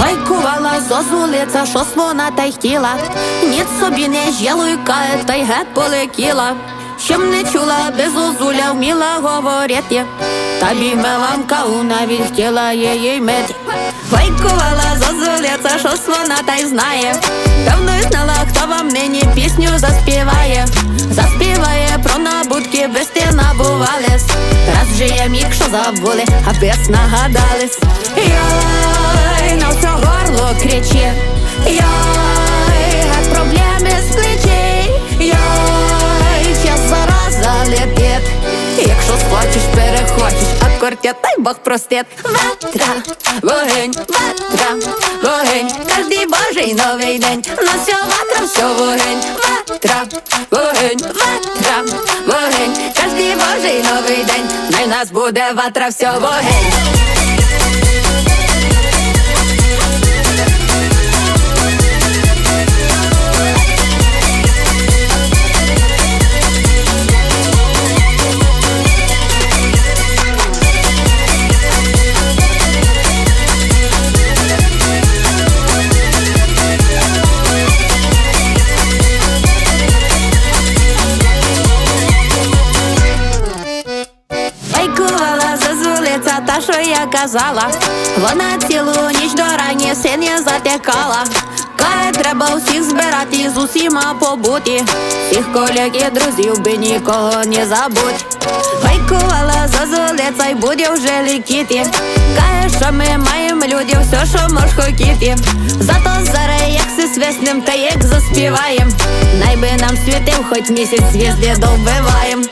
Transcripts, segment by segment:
Лайкувала зозулиця, що вона та й хотіла. Ніц собі не жєлуйка, та й геть полетіла. Щоб не чула, де зозуля вміла говорити. Та бігмеламка у навіть хотіла її мити. Лайкувала зозулиця, що вона та й знає. Давно й знала, хто вам нині пісню заспіває. Заспіває про набутки, без ти набувались. Раз вже є мік, що забули, а без нагадались. Все горло кричи. Йой, геть проблеми з плечей. Йой, час зараза летить. Якщо схочеш, перехочеш, а кортя, тай Бог простит. Ватра, вогонь, ватра, вогонь, кожний божий новий день. На все ватра, все вогонь, ватра, вогонь, ватра, вогонь, кожний божий новий день. Най нас буде ватра, все вогонь. Казала. Вона цілу ніч до рані синя затекала. Каже, треба всіх збирати з усіма побути. Всіх колег і друзів би нікого не забудь. Лайкувала зазулиця й буде вже лікіти. Каже, що ми маємо люди, все, що мож хотіти. Зато зараз як си свиснем, та як заспіваєм. Найби нам світив, хоч місяць звізди довбиваєм.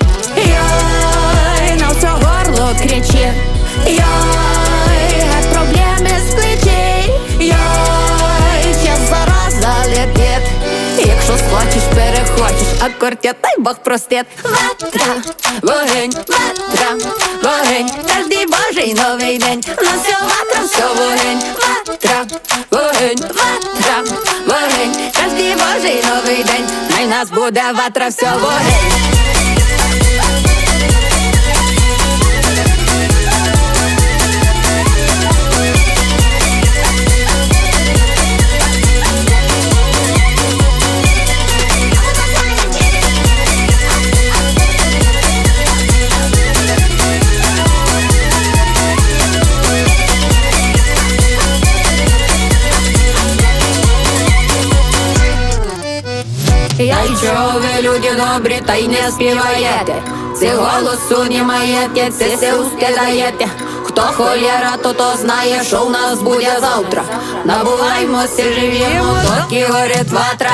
Перехочеш, а кортя, тай Бог простит. Ватра, вогень, ватра, вогень, кожний божий новий день. На все ватра, все вогень, ватра, вогень, ватра, вогень, кожний божий новий день. Най нас буде ватра, все вогонь. Я й чого ви люди добрі, та й не співаєте. Це голосу не маєте, це все ускидаєте. Хто холєра, то то знає, що в нас буде завтра. Набуваємося, живімо, доки горить ватра.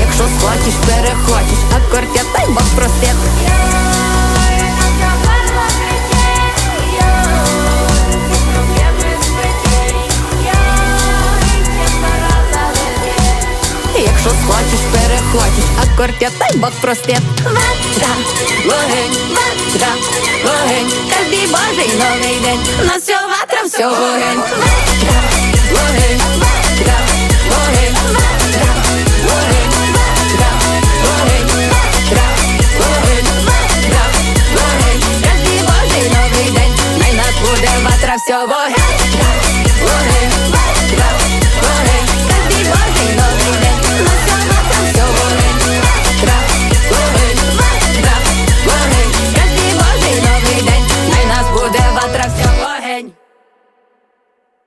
Якщо схочеш, Якщо перехочеш, а кортя, тай Бог простит. Ватра, вогонь, ватра, вогонь, кожний божий новий день. На все ватра, все вогонь. Ватра, божий новий день. Най нас буде ватра, все вогонь.